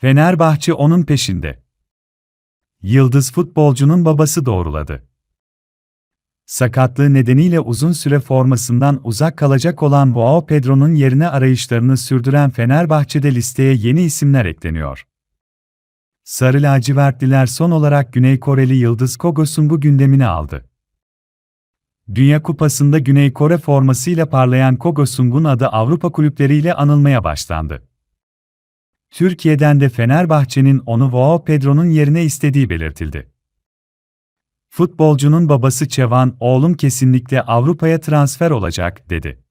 Fenerbahçe onun peşinde. Yıldız futbolcunun babası doğruladı. Sakatlığı nedeniyle uzun süre formasından uzak kalacak olan Joao Pedro'nun yerine arayışlarını sürdüren Fenerbahçe'de listeye yeni isimler ekleniyor. Sarı lacivertliler son olarak Güney Koreli Yıldız Kogosung'u gündemine aldı. Dünya Kupası'nda Güney Kore formasıyla parlayan Kogosung'un adı Avrupa kulüpleriyle anılmaya başlandı. Türkiye'den de Fenerbahçe'nin onu Joao Pedro'nun yerine istediği belirtildi. Futbolcunun babası Çevan, oğlum kesinlikle Avrupa'ya transfer olacak, dedi.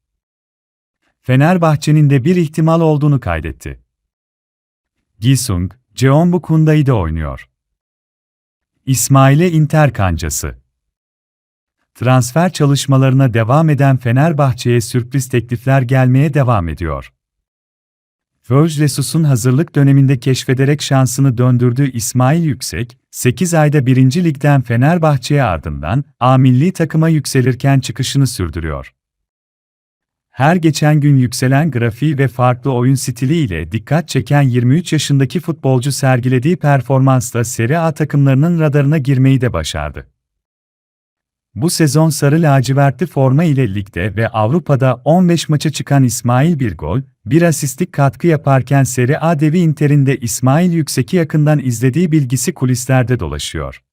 Fenerbahçe'nin de bir ihtimal olduğunu kaydetti. Gisung, Jeonbuk Hyundai'de oynuyor. İsmail'e Inter kancası. Transfer çalışmalarına devam eden Fenerbahçe'ye sürpriz teklifler gelmeye devam ediyor. Förj Resus'un hazırlık döneminde keşfederek şansını döndürdüğü İsmail Yüksek, 8 ayda 1. Lig'den Fenerbahçe'ye ardından A milli takıma yükselirken çıkışını sürdürüyor. Her geçen gün yükselen grafiği ve farklı oyun stiliyle dikkat çeken 23 yaşındaki futbolcu sergilediği performansla Serie A takımlarının radarına girmeyi de başardı. Bu sezon sarı lacivertli forma ile ligde ve Avrupa'da 15 maça çıkan İsmail bir gol, bir asistlik katkı yaparken Serie A devi Inter'in de İsmail Yüksek'i yakından izlediği bilgisi kulislerde dolaşıyor.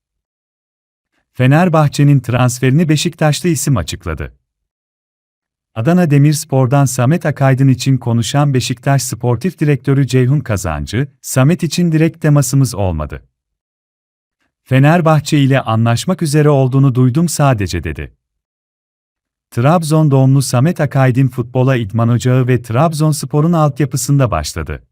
Fenerbahçe'nin transferini Beşiktaşlı isim açıkladı. Adana Demirspor'dan Samet Akaydın için konuşan Beşiktaş Sportif Direktörü Ceyhun Kazancı, Samet için direkt temasımız olmadı. Fenerbahçe ile anlaşmak üzere olduğunu duydum sadece dedi. Trabzon doğumlu Samet Akaydın futbola idman ocağı ve Trabzonspor'un altyapısında başladı.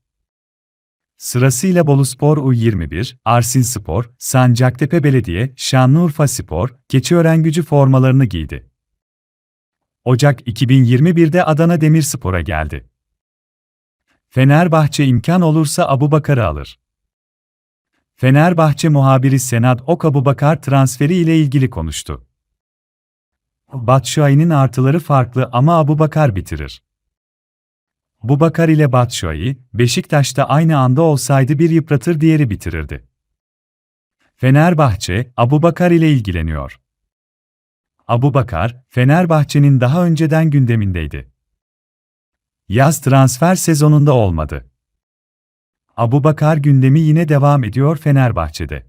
Sırasıyla Boluspor U21, Arsin Spor, Sancaktepe Belediye, Şanlıurfa Spor, Keçiören Gücü formalarını giydi. Ocak 2021'de Adana Demirspor'a geldi. Fenerbahçe imkan olursa Abubakar'ı alır. Fenerbahçe muhabiri Senat Okabubakar transferi ile ilgili konuştu. Batshuayi'nin artıları farklı ama Abubakar bitirir. Bubakar ile Batshuayi, Beşiktaş'ta aynı anda olsaydı bir yıpratır diğeri bitirirdi. Fenerbahçe, Abubakar ile ilgileniyor. Abubakar, Fenerbahçe'nin daha önceden gündemindeydi. Yaz transfer sezonunda olmadı. Abubakar gündemi yine devam ediyor Fenerbahçe'de.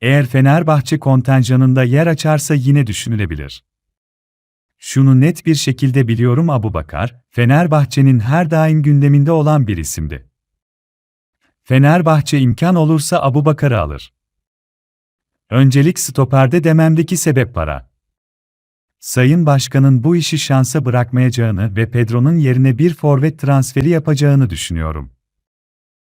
Eğer Fenerbahçe kontenjanında yer açarsa yine düşünülebilir. Şunu net bir şekilde biliyorum Abubakar, Fenerbahçe'nin her daim gündeminde olan bir isimdi. Fenerbahçe imkan olursa Abubakar'ı alır. Öncelik stoperde dememdeki sebep para. Sayın Başkan'ın bu işi şansa bırakmayacağını ve Pedro'nun yerine bir forvet transferi yapacağını düşünüyorum.